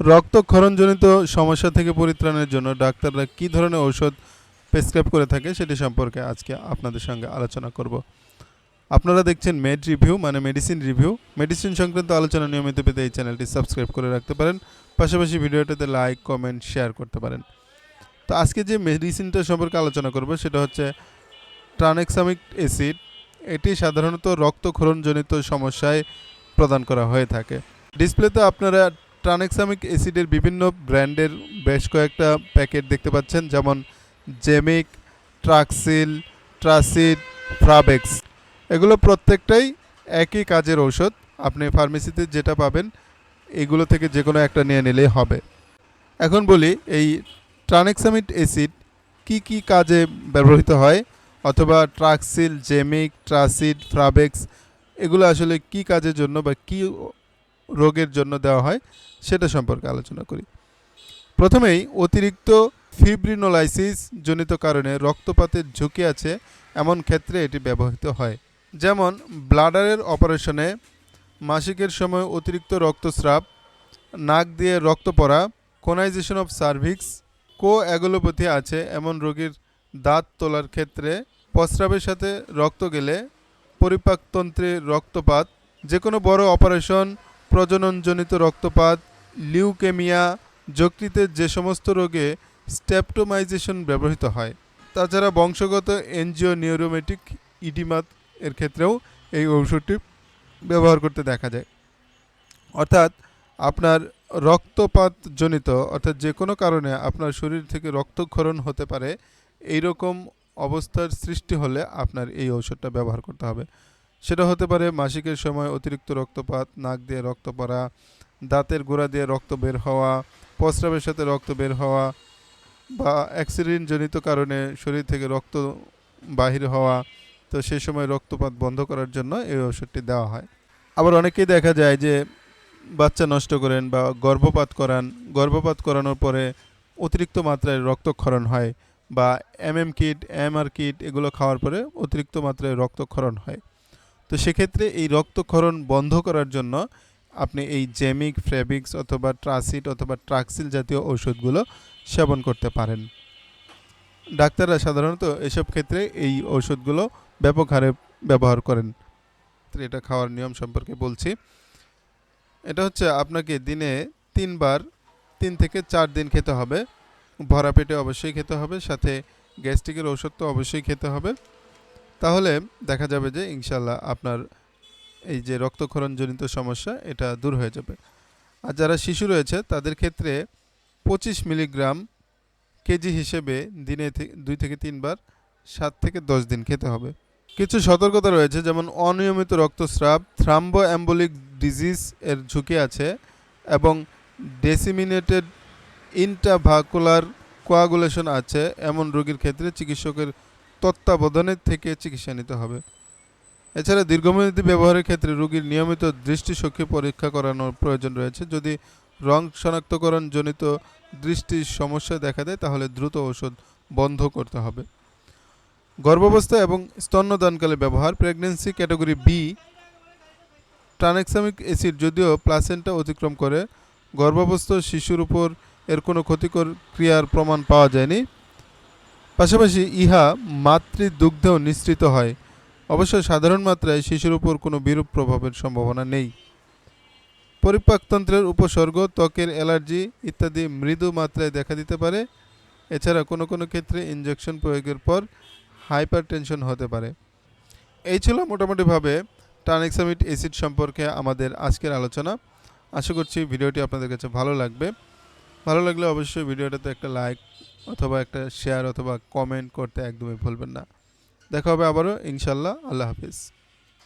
রক্তক্ষরণজনিত সমস্যা থেকে পরিত্রাণের জন্য ডাক্তাররা কী ধরনের ঔষধ প্রেসক্রাইব করে থাকে সেটি সম্পর্কে আজকে আপনাদের সঙ্গে আলোচনা করব। আপনারা দেখছেন মেড রিভিউ মানে মেডিসিন রিভিউ মেডিসিন সংক্রান্ত আলোচনা নিয়মিত পেতে এই চ্যানেলটি সাবস্ক্রাইব করে রাখতে পারেন। পাশাপাশি ভিডিওটাতে লাইক কমেন্ট শেয়ার করতে পারেন। তো আজকে যে মেডিসিনটা সম্পর্কে আলোচনা করব সেটা হচ্ছে ট্রানেক্সামিক অ্যাসিড এটি সাধারণত রক্তক্ষরণজনিত সমস্যায় প্রদান করা হয়ে থাকে। ডিসপ্লেতে আপনারা ট্রানেক্সামিক অ্যাসিডের বিভিন্ন ব্র্যান্ডের বেশ কয়েকটা প্যাকেট দেখতে পাচ্ছেন, যেমন জেমিক ট্রাক্সিল ট্রাসিড ফ্রাবেক্স এগুলো প্রত্যেকটাই একই কাজের ঔষধ। আপনি ফার্মেসিতে যেটা পাবেন, এগুলো থেকে যে কোনো একটা নিয়ে নিলেই হবে। এখন বলি, এই ট্রানেক্সামিড অ্যাসিড কি কি কাজে ব্যবহৃত হয়? অথবা ট্রাক্সিল জেমিক ট্রাসিড ফ্রাবেক্স এগুলো আসলে কি কাজের জন্য বা কি রোগের জন্য দেওয়া হয়, সেটা সম্পর্কে আলোচনা করি। প্রথমেই অতিরিক্ত ফিব্রিনোলাইসিস জনিত কারণে রক্তপাতের ঝুঁকি আছে, এমন ক্ষেত্রে এটি ব্যবহৃত হয়। যেমন, ব্লাডারের অপারেশনে মাসিকের সময় অতিরিক্ত রক্তস্রাব, নাক দিয়ে রক্ত পড়া, কোনাইজেশন অফ সার্ভিক্স কো অ্যাগোলোপ্যাথি আছে, এমন রোগীর দাঁত তোলার ক্ষেত্রে প্রস্রাবের সাথে রক্ত গেলে পরিপাকতন্ত্রে রক্তপাত যে কোনো বড় অপারেশন প্রজননজনিত রক্তপাত, লিউকেমিয়া যকৃতের যে সমস্ত রোগে স্টেপটোমাইজেশন ব্যবহৃত হয়। তাছাড়া বংশগত এনজিও নিউরোমেটিক ইডিমাত এর ক্ষেত্রেও এই ঔষধটি ব্যবহার করতে দেখা যায়। অর্থাৎ আপনার রক্তপাতজনিত, অর্থাৎ যে কোনো কারণে আপনার শরীর থেকে রক্তক্ষরণ হতে পারে এই রকম অবস্থার সৃষ্টি হলে আপনার এই ঔষধটা ব্যবহার করতে হবে। সেটা হতে পারে মাসিকের সময় অতিরিক্ত রক্তপাত, নাক দিয়ে রক্ত পড়া, দাঁতের গোড়া দিয়ে রক্ত বের হওয়া, প্রস্রাবের সাথে রক্ত বের হওয়া বা অ্যাক্সিডেন্টজনিত কারণে শরীর থেকে রক্ত বাহির হওয়া, তো সেই সময় রক্তপাত বন্ধ করার জন্য এই ওষুধটি দেওয়া হয়। আবার অনেকেই দেখা যায় যে বাচ্চা নষ্ট করেন বা গর্ভপাত করান, গর্ভপাত করানোর পরে অতিরিক্ত মাত্রায় রক্তক্ষরণ হয় বা M M kit M R kit এগুলো খাওয়ার পরে অতিরিক্ত মাত্রায় রক্তক্ষরণ হয়। তো সেক্ষেত্রে এই রক্তক্ষরণ বন্ধ করার জন্য আপনি এই জেমিক ফ্রেবিক্স অথবা ট্রাসিড অথবা ট্রাক্সিল জাতীয় ঔষধগুলো সেবন করতে পারেন। ডাক্তাররা সাধারণত এসব ক্ষেত্রে এই ঔষধগুলো ব্যাপক হারে ব্যবহার করেন। এটা খাওয়ার নিয়ম সম্পর্কে বলছি। এটা হচ্ছে আপনাকে দিনে তিনবার, তিন থেকে চার দিন খেতে হবে। ভরা পেটে অবশ্যই খেতে হবে, সাথে গ্যাস্ট্রিকের ওষুধ তো অবশ্যই খেতে হবে। তাহলে দেখা যাবে যে ইনশাল্লাহ আপনার এই যে রক্তক্ষরণজনিত সমস্যা, এটা দূর হয়ে যাবে। আর যারা শিশু রয়েছে, তাদের ক্ষেত্রে পঁচিশ মিলিগ্রাম কেজি হিসেবে দিনে দুই থেকে তিনবার, সাত থেকে দশ দিন খেতে হবে। কিছু সতর্কতা রয়েছে, যেমন অনিয়মিত রক্তস্রাব থ্রাম্বো অ্যাম্বলিক ডিজিজ এর ঝুঁকি আছে, এবং ডেসিমিনেটেড ইন্টাভাকুলার কোয়াগুলেশন আছে। এমন রোগীর ক্ষেত্রে চিকিৎসকের তত্ত্বাবধানের থেকে চিকিৎসা নিতে হবে। এছাড়া দীর্ঘমেয়াদী ব্যবহারের ক্ষেত্রে রোগীর নিয়মিত দৃষ্টিশক্তি পরীক্ষা করানোর প্রয়োজন রয়েছে। যদি রং শনাক্তকরণ জনিত দৃষ্টির সমস্যা দেখা দেয়, তাহলে দ্রুত ওষুধ বন্ধ করতে হবে। গর্ভাবস্থা এবং স্তন্যদানকালে ব্যবহার, pregnancy category B, tranexamic acid যদিও প্লাসেন্টা অতিক্রম করে, গর্ভাবস্থ শিশুর উপর এর কোনো ক্ষতিকর ক্রিয়ার প্রমাণ পাওয়া যায়নি। পাশাপাশি ইহা মাতৃদুগ্ধেও নিঃসৃত হয়। অবশ্য সাধারণ মাত্রায় শিশুর উপর কোনো বিরূপ প্রভাবের সম্ভাবনা নেই। পরিপাকতন্ত্রের উপসর্গ, ত্বকের অ্যালার্জি ইত্যাদি মৃদু মাত্রায় দেখা দিতে পারে। এছাড়া কোনো কোনো ক্ষেত্রে ইনজেকশন প্রয়োগের পর হাইপার টেনশন হতে পারে। এই ছিল মোটামুটিভাবে ট্রানেক্সামিড অ্যাসিড সম্পর্কে আমাদের আজকের আলোচনা। আশা করছি ভিডিওটি আপনাদের কাছে ভালো লাগবে। ভালো লাগলে অবশ্যই ভিডিওটাতে একটা লাইক অথবা একটা শেয়ার অথবা কমেন্ট করতে একদমই ভুলবেন না। দেখা হবে আবারও, ইনশাল্লাহ, আল্লাহ হাফিজ।